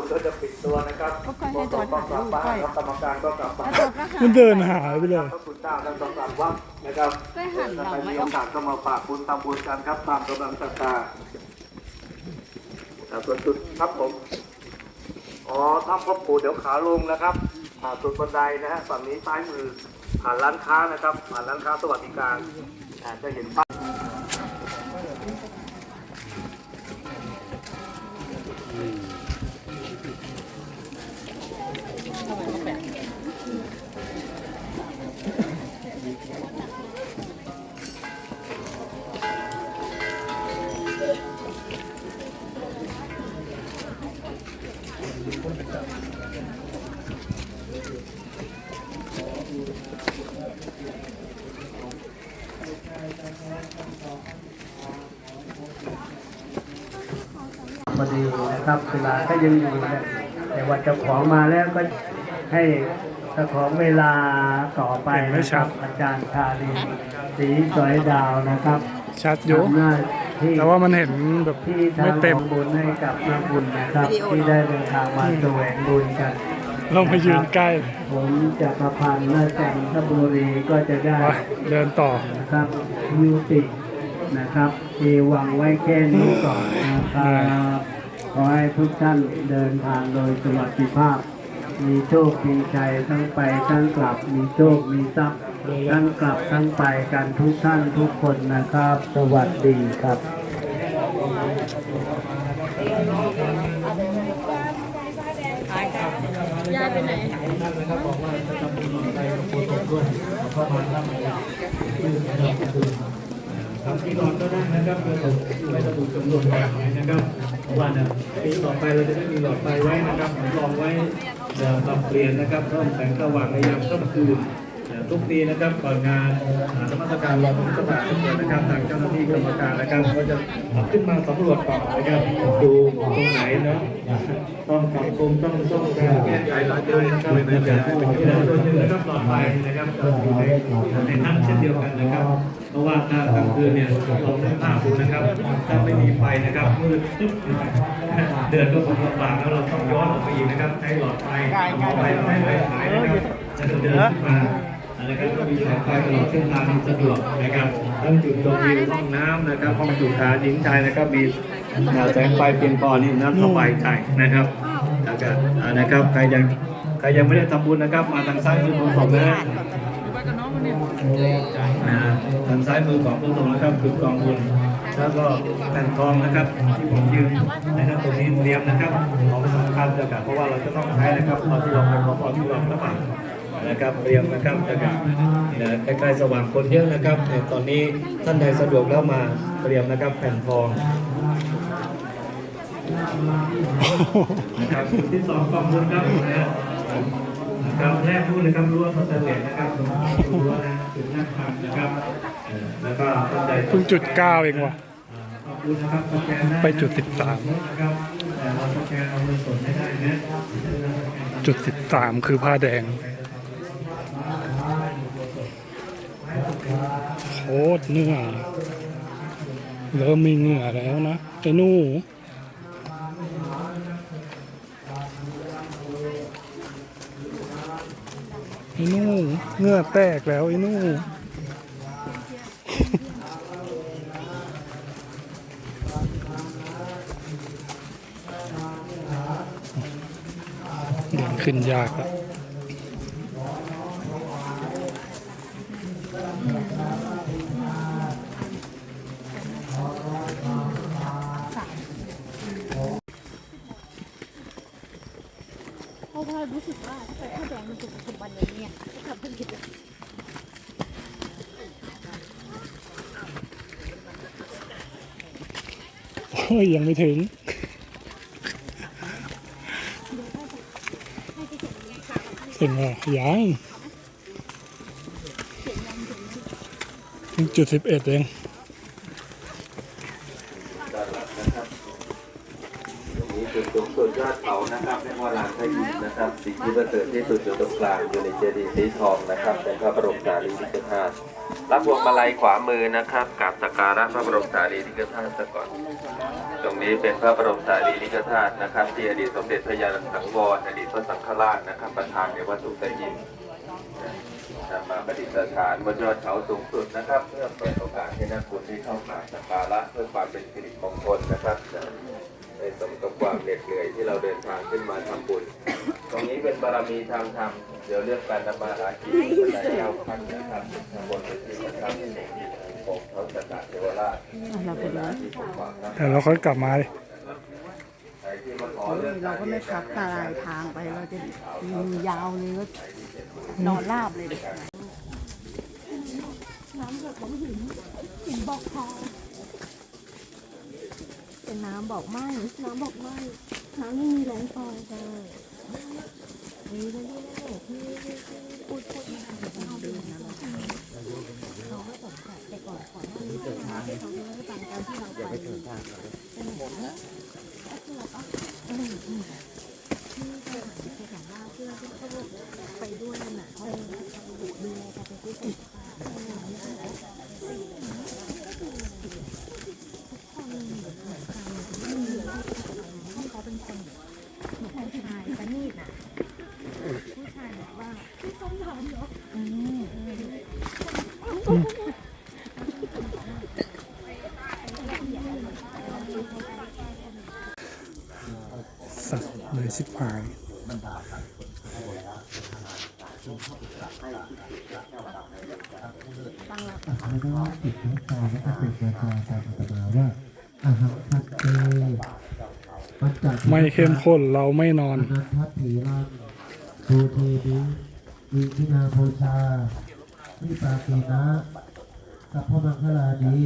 คนก็จะปิดตัวนะครับก็ค่อยให้ตัวก็กลับบ้านถ่ายรูปครับกรรมการก็กลับบ้านแล้วตัวก็หามันเดินหายไปเลยพระคุณเจ้าทั้งสองสามวัดนะครับก็หันหลังถ้าใครไม่มีอโอกกาสก็มาฝากบุญทำบุญกันครับตามกำลังศรัทธาอ่าส่วนจุดครับผม อ๋อถ้ำพ่อปู่เดี๋ยวขาลงนะครับผ่านสุดบันไดนะฮะฝั่งนี้ซ้ายมือผ่านร้านค้านะครับ ผ่านร้านค้าสวัสดิการอ่าจะเห็นป้า ยพอดีนะครับเวลาก็ยังอยู่เนี่ยแต่ว่าเจ้าของมาแล้วก็ให้เจ้าของเวลาต่อไปเห็นไม่นะคชัรัดบอาจารย์ชาลีสีสวยดาวนะครับ ชัดอยู่ทำหน้าที่แต่ว่ามันเห็นแบบที่ไม่ทำเต็มบุญให้กับนักบุญนะครับ ที่ได้เดินทางมาแสวงบุญกันลองไปยืนใกล้ ผมจากประพันธ์และจันทบุรีก็จะได้ไปเดินต่อนะครับยุติ นะครับเอวังไว้แค่นี้ก่อนนะครับขอให้ทุกท่านเดินทางโดยสวัสดิภาพ มีโชคมีชัยทั้งไปทั้งกลับมีโชคมีทรัพย์ทั้งกลับทั้งไปกันทุกท่านทุกคนนะครับ สวัสดีครับยายไปไหนครับ ที่นอนก็ได้นะครับไม่ต้องไม่ระบุจำนวนหลอดไฟนะครับวันี่ยปีต่อไปเราจะได้มีหลอดไฟไว้นะครับลองไว้ปรับเปลี่ยนนะครับเพิ่มแสงสว่างในยามค่ำคืน ทุกปีนะครับก่อนงานอ่านมัสการรอยพระพุทธบาททุกคนนะครับทางเจ้าหน้าที่กรรมการนะครับก็จะขึ้นมาสำรวจก่อนนะครับดูตรงไหนเนาะต้องปรับปรุงต้องต้องแก้ไขหลายเรื่องนะครับในการที่เราโดยเฉพาะนะครับหลอดไฟนะครับก็อยู่ในในนั้นเช่นเดียวกันนะครับ เพราะว่าถ้ากลางคืนเนี่ยลองนึกภาพดูนะครับถ้าไม่มีไฟนะครับมืดตึ๊บเดินก็คงลำบากแล้วเราต้องย้อนออกไปอีกนะครับใช้หลอดไฟเอาไฟไม่ไฟฉายนะครับจะเดินขึ้นมา นะครับก็มีแสงไฟตลอดเส้นทางสะดวกนะครับทั้งจุดชมวิวห้องน้ำนะครับห้องจุขาหญิงชายนะครับมีแสงไฟเพียงพอนี่น่าสบายใจนะครับแล้วก็อ่านะครับใครยังใครยังไม่ได้ทำบุญนะครับ มาทางซ้ายมือของผมนะนะทางซ้ายมือของผู้ทรงนะครับคือกองบุญแล้วก็แผ่นทองนะครับที่ผมยืนนะครับตรงนี้เตรียมนะครับของสำคัญนะครับเพราะว่าเราจะต้องใช้นะครับตอนที่เราไปขอพรที่เราพระบาท นะครับเตรียมนะครับนะครับนะใกล้ๆสว่างคนเยอะนะครับในตอนนี้ท่านใดสะดวกแล้วมาเตรียมนะครับแผ่นทองนะครับจุดที่สองกองบุญครับนะนะครับแรกพูดนะครับรั้วพัสดุนะครับตรงรั้วนะจุดหน้าทางนะครับเอ่อแล้วก็ท่านใดเพิ่งจุดเก้าเองว่ะขอบคุณนะครับสแกนได้ไปจุดสิบสามนะครับแต่เราสแกนเอาเงินสดไม่ได้นะจุดสิบสามคือผ้าแดง โค ตรเหนื่อยเริ่มมีเหงื่อแล้วนะไอ้หนู่ไอ้หนู่เหงื่อแตกแล้วไอ้หนู่เดินขึ้นยากแล้ว เพราะว่ารู้สึกว่าแต่ถ้าแดงมันถูกถูกวันอย่างเนี้ยก็ทำให้ผิดเลย โอ้ ยยังไม่ถึงถึงเหรอยังเพิ่งจุดสิบเอ็ดเองนี่จุดสูงสุดยอดเขานะครับเรียกว่าลานพระอินทร์นะครับสิ่งที่ประเสริฐที่สุดอยู่ตรงกลางอยู่ในเจดีย์สีทองนะครับเป็นพระบรมสารีริกธาตุ รับพวงมาลัยขวามือนะครับกับสักการะพระบรมสารีริกธาตุซะก่อน ตรงนี้เป็นพระบรมสารีริกธาตุนะครับ ที่อดีตสมเด็จพระยาณสังวรอดีตพระสังฆราชนะครับ ประธานในวัดสุตยิมนำมาประดิษฐานบนยอดเขาสูงสุดนะครับ เพื่อเปิดโอกาสให้นักบุญได้เข้ากราสักการะเพื่อความเป็นสิริมงคลนะครับ ในสมกับความเหน็ดเหนื่อยที่เราเดินทางขึ้นมาทำบุญ ตรงนี้เป็นบารมีทางธรรม เดี๋ยวเรื่องการนำมาหากินที่พระเจ้าพันนะครับทางบนเป็นที่นะครับผมเขาจัดการเทวราชเวลาที่ผมฟังนะแต่เราค่อยกลับมาดิใครที่มาขอเรื่องเราก็ไม่พักตารายทางไปเราจะมียาวเลยก็นอนราบเลยดิน้ำแบบของหินหินบอกทอง เป็นน้ำบอกไหมน้ำบอกไหมน้ำไม่มีแรงฟองใช่มีเรื่อยๆที่พูดพูดมาเราเดินะเราก็สงสัยแต่ก่อนก่อนหน้านี้ที่เขาเล่าให้ฟังตอนที่เราไปเป็นหมดนะแล้วคือเราก็เออที่ไปหาที่ถามว่าเพื่อนที่เขาไปด้วยนั่นน่ะเขาดูแลกันเป็นที่สุดเขาเป็นคนเหมือนผู้ชายประณีตน่ะผู้ชายแบบว่าไม่ต้องทำหรอกอืม สัตว์เลย สิบหายแล้วก็จิตทั้งกายและก็เป็นวาจาตามอัตมาว่าอาหังพัตเตปัญจไม่เข้มข้นเราไม่นอนอนันทัตถีรังภูเทนิอิทินาโพชาวิปาเกนะสัพพมังคลานิ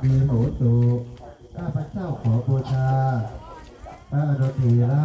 เมโหตุข้าพระเจ้าขอบูชาพระอนุเถระ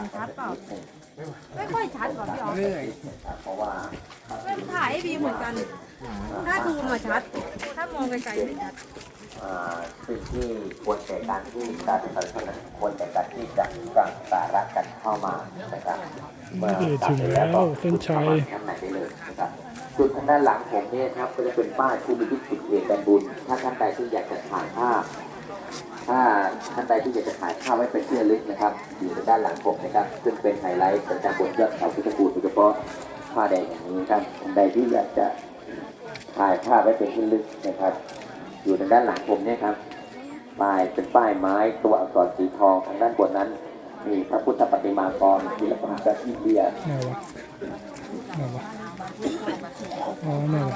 นชัดเปล่าไม่ค่อยชัดกว่าพี่อ๋อไม่ถ่ายให้บีเหมือนกัน ถ้าดูมาชัด ถ้ามองไกลๆไม่ชัดอ่าสิ่งที่ควรแก่การที่การเป็นประชาชนนั้นควรแก่การที่จะสังสาระกันเข้ามานะครับนี่ถึงแล้วเส้นชัยข้างในได้เลยนะครับจุดทางด้านหลังผมเนี่ยครับก็จะเป็นป้ายผู้มีทุกจุดเหตุการบุญถ้าท่านใดที่อยากจะถ่ายภาพ ถ้าท่านใดที่อยากจะถ่ายภาพไว้เป็นที่ระลึกนะครับ อยู่ทางด้านหลังผมนะครับ ซึ่งเป็นไฮไลท์ประจำบนยอดเขาพุทธกูลโดยเฉพาะผ้าแดงอย่างนี้ครับท่านใดที่อยากจะถ่ายภาพไว้เป็นที่ระลึกนะครับ อยู่ทางด้านหลังผมเนี่ยครับป้ายเป็นป้ายไม้ตัวอักษรสีทองทางด้านบนนั้น มีพระพุทธปฏิมากรศิลปะแบบอินเดียไหนวะไหนวะอ๋อนี่นเหรอ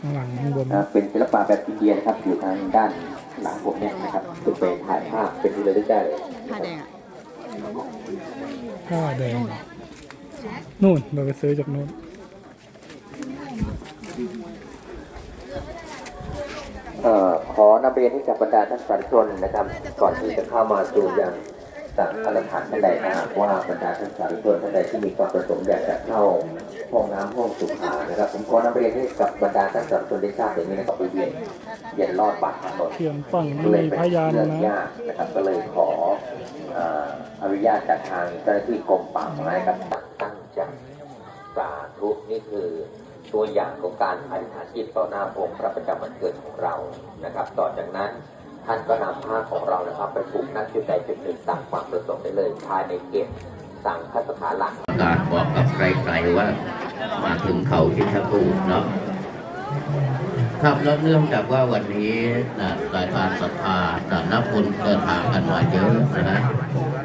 ข้างหลังข้างบนนะเป็นศิลปะแบบอินเดียนะครับอยู่ทางด้านหลังผมเนี่ยนะครับคือเป็นถ่ายภาพเป็นที่ระลึกได้เลยผ้าแดงอะผ้าแดงนู่นเราไปซื้อจากนู่นเอ่อขอนำเรียนให้กับบรรดาท่านสาธุชนนะครับ ก่อนที่จะเข้ามาสู่อย่าง สังฆทานท่านใดนะหากว่าบรรดาท่านสาธุชนท่านใดที่มีความประสงค์อยากจะเข้าห้องน้ำห้องสุขานะครับ ผมขอนำเรียนให้กับบรรดาท่านสาธุชนได้ทราบอย่างนี้นะครับไปเวียนเวียนรอดปากถนนเขียนฝั่งไม่มีพยานนะนะครับก็เลยขอเอ่ออนุญาตจากทางเจ้าหน้าที่กรมป่าไม้ครับตั้งใจสาธุนี่คือตัวอย่างของการอธิษฐานจิตต่อหน้าองค์พระประจำวันเกิดของเรานะครับ ต่อจากนั้น ท่านก็นำผ้าของเรานะครับ ไปผูกนั่งจุดใดจุดหนึ่งตามความประสงค์ได้เลยภายในเกศสั่งคสถานหลักประกาศบอกกับใครๆว่ามาถึงเขาคิชกูเนาะครับแล้วเนื่องจากว่าวันนี้นะรายการศรัทธาสานับคนเดินทางกันมาเยอะนะฮะ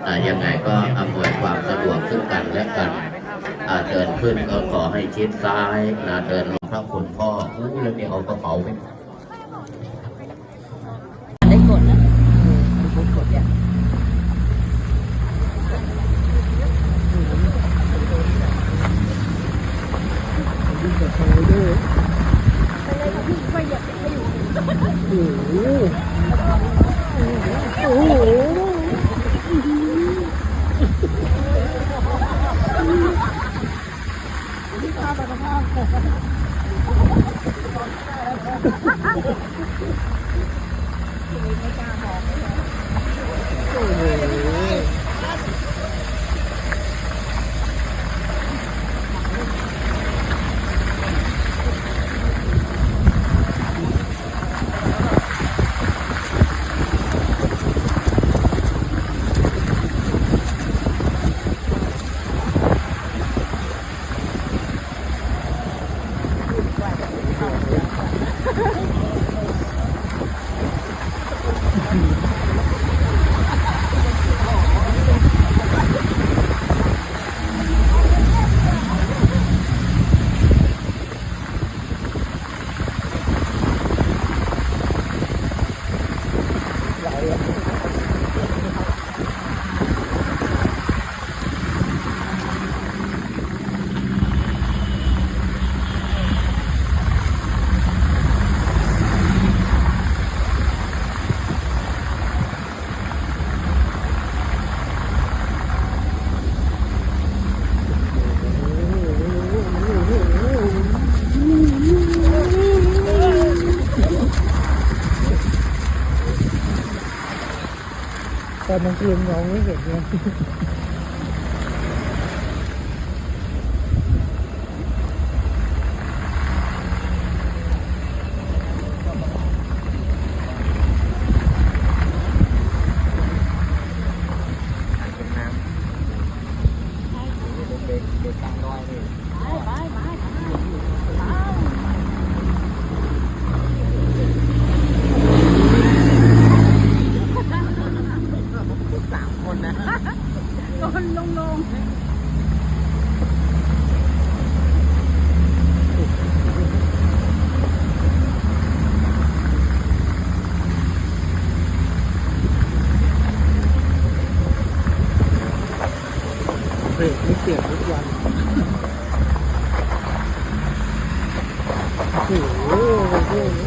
อ่ยังไงก็อำนวยความสะดวกซึ่งกันและกันอาเดินขึ้นก็ขอให้ชิดซ้ายนะเดินลงพระคุณพ่ออู้แล้วนี่เอากระเป๋าไป วิ่งกับทางไรเดอร์โอ้โหโอ้โหโอ้โห ตอนกลางคืนมองไม่เห็นเลย เบรกไม่เปลี่ยนทุกวัน โอ้โห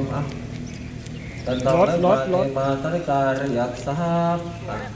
มอะตันต่อแล้วมาเทมาสริการยักษ์ทรัพย์อะ